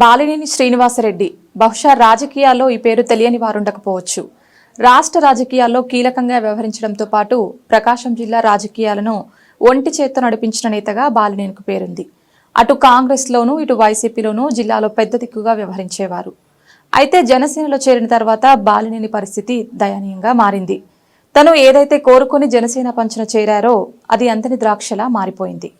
బాలినేని శ్రీనివాసరెడ్డి బహుశా రాజకీయాల్లో ఈ పేరు తెలియని వారుండకపోవచ్చు. రాష్ట్ర రాజకీయాల్లో కీలకంగా వ్యవహరించడంతో పాటు ప్రకాశం జిల్లా రాజకీయాలను ఒంటి చేత్తో నడిపించిన నేతగా బాలినేనికి పేరుంది. అటు కాంగ్రెస్లోనూ ఇటు వైసీపీలోనూ జిల్లాలో పెద్ద దిక్కుగా వ్యవహరించేవారు. అయితే జనసేనలో చేరిన తర్వాత బాలినేని పరిస్థితి దయనీయంగా మారింది. తను ఏదైతే కోరుకుని జనసేన పంచన చేరారో అది అంతని ద్రాక్షలా మారిపోయింది.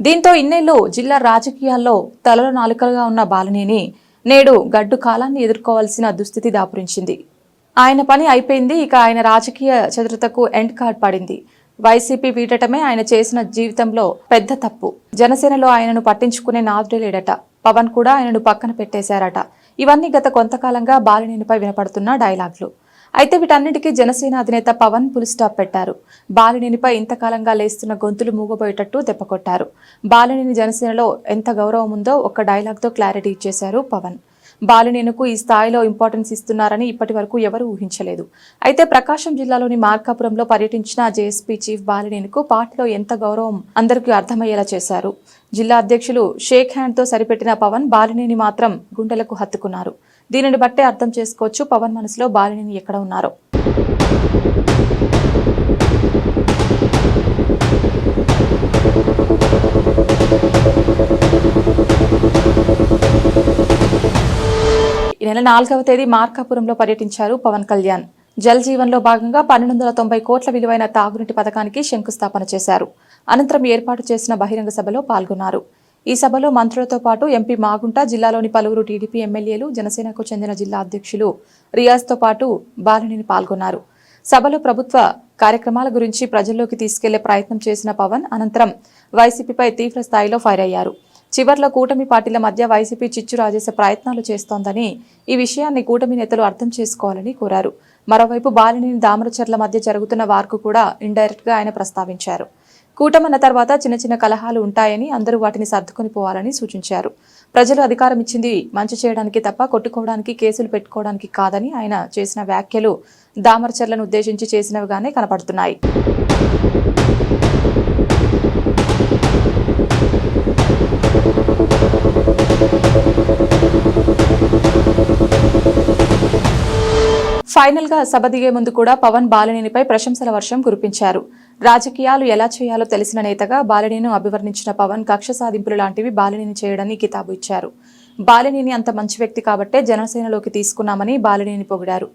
దీంతో ఇన్నేళ్ళు జిల్లా రాజకీయాల్లో తలలో నాలుకలుగా ఉన్న బాలినేని నేడు గడ్డు కాలాన్ని ఎదుర్కోవాల్సిన దుస్థితి దాపురించింది. ఆయన పని అయిపోయింది ఇక ఆయన రాజకీయ చతురతకు ఎండ్ కార్డ్ పడింది. వైసీపీ వీడటమే ఆయన చేసిన జీవితంలో పెద్ద తప్పు. జనసేనలో ఆయనను పట్టించుకునే నాదుడే లేడట. పవన్ కూడా ఆయనను పక్కన పెట్టేశారట. ఇవన్నీ గత కొంతకాలంగా బాలినేనిపై వినపడుతున్న డైలాగ్లు. అయితే వీటన్నిటికీ జనసేన అధినేత పవన్ పులి స్టాప్ పెట్టారు. బాలినేనిపై ఇంతకాలంగా లేస్తున్న గొంతులు మూగబోయేటట్టు దెబ్బకొట్టారు. బాలినేని జనసేనలో ఎంత గౌరవం ఉందో ఒక్క డైలాగ్తో క్లారిటీ ఇచ్చేశారు పవన్. బాలినేనుకు ఈ స్థాయిలో ఇంపార్టెన్స్ ఇస్తున్నారని ఇప్పటి వరకు ఎవరూ ఊహించలేదు. అయితే ప్రకాశం జిల్లాలోని మార్కాపురంలో పర్యటించిన జేఎస్పీ చీఫ్ బాలినేనుకు పార్టీలో ఎంత గౌరవం అందరికీ అర్థమయ్యేలా చేశారు. జిల్లా అధ్యక్షులు షేక్ హ్యాండ్తో సరిపెట్టిన పవన్ బాలినేని మాత్రం గుండెలకు హత్తుకున్నారు. దీనిని బట్టే అర్థం చేసుకోవచ్చు పవన్ మనసులో బాలినేని ఎక్కడ ఉన్నారో. ఈ నెల నాలుగవ తేదీ మార్కాపురంలో పర్యటించారు పవన్ కళ్యాణ్. జల్ జీవన్లో భాగంగా పన్నెండు వందల తొంభై కోట్ల విలువైన తాగునీటి పథకానికి శంకుస్థాపన చేశారు. అనంతరం ఏర్పాటు చేసిన బహిరంగ సభలో పాల్గొన్నారు. ఈ సభలో మంత్రులతో పాటు ఎంపీ మాగుంట జిల్లాలోని పలువురు టీడీపీ ఎమ్మెల్యేలు జనసేనకు చెందిన జిల్లా అధ్యక్షులు రియాజ్తో పాటు బాలినిని పాల్గొన్నారు. సభలో ప్రభుత్వ కార్యక్రమాల గురించి ప్రజల్లోకి తీసుకెళ్ళే ప్రయత్నం చేసిన పవన్ అనంతరం వైసీపీపై తీవ్ర స్థాయిలో ఫైర్ అయ్యారు చివర్లో కూటమి పార్టీల మధ్య వైసీపీ చిచ్చు రాజేసే ప్రయత్నాలు చేస్తోందని ఈ విషయాన్ని కూటమి నేతలు అర్థం చేసుకోవాలని కోరారు. మరోవైపు బాలినేని దామరచర్ల మధ్య జరుగుతున్న వార్కు కూడా ఇండైరెక్ట్గా ఆయన ప్రస్తావించారు. కూటమన్న తర్వాత చిన్న చిన్న కలహాలు ఉంటాయని అందరూ వాటిని సర్దుకొని పోవాలని సూచించారు. ప్రజలు అధికారం ఇచ్చింది మంచి చేయడానికి తప్ప కొట్టుకోవడానికి కేసులు పెట్టుకోవడానికి కాదని ఆయన చేసిన వ్యాఖ్యలు దామరచర్లను ఉద్దేశించి చేసినవిగానే కనపడుతున్నాయి. ఫైనల్గా సభ దిగే ముందు కూడా పవన్ బాలినేనిపై ప్రశంసల వర్షం కురిపించారు. రాజకీయాలు ఎలా చేయాలో తెలిసిన నేతగా బాలినేను అభివర్ణించిన పవన్ కక్ష సాధింపులు లాంటివి బాలినేని చేయడని కితాబు ఇచ్చారు. బాలినేని అంత మంచి వ్యక్తి కాబట్టే జనసేనలోకి తీసుకున్నామని బాలినేని పొగిడారు.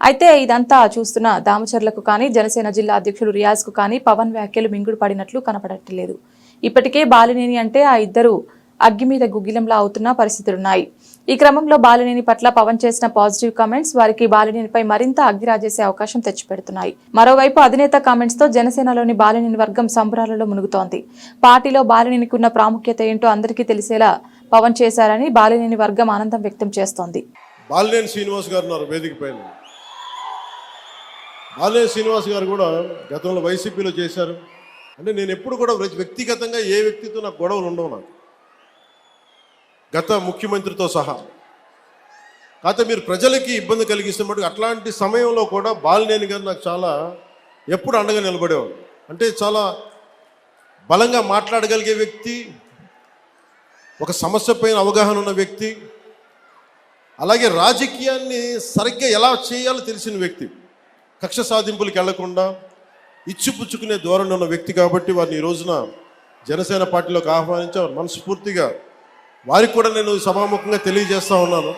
అయితే ఇదంతా చూస్తున్న దామచర్లకు కానీ జనసేన జిల్లా అధ్యక్షుడు రియాజ్కు కానీ పవన్ వ్యాఖ్యలు మింగుడు పడినట్లు కనపడట్లేదు. ఇప్పటికే బాలినేని అంటే ఆ ఇద్దరు అగ్గి మీద గుగ్గిలంలా అవుతున్న పరిస్థితులున్నాయి. ఈ క్రమంలో బాలినేని పట్ల పవన్ చేసిన పాజిటివ్ కామెంట్స్ వారికి బాలినేనిపై మరింత అగ్గిరాజేసే అవకాశం తెచ్చిపెడుతున్నాయి. మరోవైపు అధినేత కామెంట్స్తో జనసేనలోని బాలినేని వర్గం సంబరాలలో మునుగుతోంది. పార్టీలో బాలినేనికి ఉన్న ప్రాముఖ్యత ఏంటో అందరికీ తెలిసేలా పవన్ చేశారని బాలినేని వర్గం ఆనందం వ్యక్తం చేస్తోంది. బాలినేని శ్రీనివాస్ గారు ఉన్నారు వేదిక పైన. బాలినేని శ్రీనివాస్ గారు కూడా గతంలో వైసీపీలో చేశారు. అంటే నేను ఎప్పుడు కూడా వ్యక్తిగతంగా ఏ వ్యక్తితో నాకు గొడవలు ఉండవు నాకు. గత ముఖ్యమంత్రితో సహా. కాకపోతే మీరు ప్రజలకి ఇబ్బంది కలిగిస్తే మటుకు అట్లాంటి సమయంలో కూడా బాలినేని గారు నాకు చాలా ఎప్పుడు అండగా నిలబడేవాడు అంటే చాలా బలంగా మాట్లాడగలిగే వ్యక్తి ఒక సమస్య పైన అవగాహన ఉన్న వ్యక్తి అలాగే రాజకీయాన్ని సరిగ్గా ఎలా చేయాలో తెలిసిన వ్యక్తి. కక్ష సాధింపులకు వెళ్ళకుండా ఇచ్చిపుచ్చుకునే ధోరణి ఉన్న వ్యక్తి కాబట్టి వారిని ఈ రోజున జనసేన పార్టీలోకి ఆహ్వానించారు మనస్ఫూర్తిగా వారికి కూడా నేను సభాముఖంగా తెలియజేస్తా ఉన్నాను.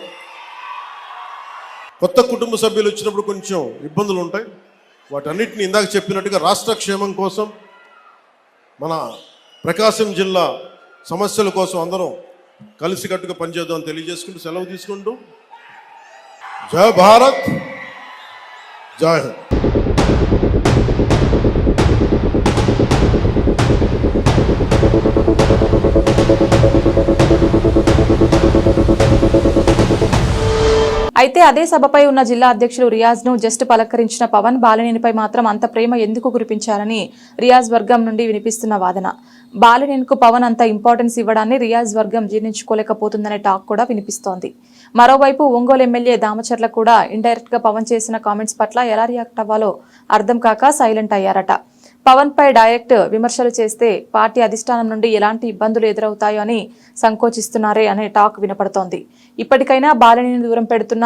కొత్త కుటుంబ సభ్యులు వచ్చినప్పుడు కొంచెం ఇబ్బందులు ఉంటాయి. వాటన్నిటిని ఇందాక చెప్పినట్టుగా రాష్ట్ర క్షేమం కోసం మన ప్రకాశం జిల్లా సమస్యల కోసం అందరం కలిసికట్టుగా పనిచేద్దాం తెలియజేసుకుంటూ సెలవు తీసుకుంటూ. జయ భారత్ జై హింద్. అయితే అదే సభపై ఉన్న జిల్లా అధ్యక్షులు రియాజ్ను జస్ట్ పలకరించిన పవన్ బాలినేనిపై మాత్రం అంత ప్రేమ ఎందుకు కురిపించారని రియాజ్ వర్గం నుండి వినిపిస్తున్న వాదన. బాలినేనికు పవన్ అంత ఇంపార్టెన్స్ ఇవ్వడాన్ని రియాజ్ వర్గం జీర్ణించుకోలేకపోతుందనే టాక్ కూడా వినిపిస్తోంది. మరోవైపు ఒంగోలు ఎమ్మెల్యే దామచర్ల కూడా ఇండైరెక్ట్గా పవన్ చేసిన కామెంట్స్ పట్ల ఎలా రియాక్ట్ అవ్వాలో అర్థం కాక సైలెంట్ అయ్యారట. పవన్ పై డైరెక్ట్ విమర్శలు చేస్తే పార్టీ అధిష్టానం నుండి ఎలాంటి ఇబ్బందులు ఎదురవుతాయో అని సంకోచిస్తున్నారే అనే టాక్ వినపడుతోంది. ఇప్పటికైనా బాలినిని దూరం పెడుతున్న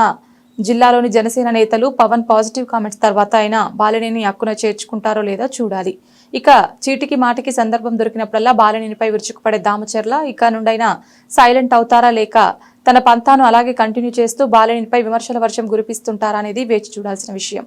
జిల్లాలోని జనసేన నేతలు పవన్ పాజిటివ్ కామెంట్స్ తర్వాత అయినా బాలినేని హక్కున చేర్చుకుంటారో లేదో చూడాలి. ఇక చీటికి మాటికి సందర్భం దొరికినప్పుడల్లా బాలినేనిపై విరుచుకుపడే దామచర్ల ఇక నుండైనా సైలెంట్ అవుతారా లేక తన పంతాను అలాగే కంటిన్యూ చేస్తూ బాలినేనిపై విమర్శల వర్షం కురిపిస్తుంటారా అనేది వేచి చూడాల్సిన విషయం.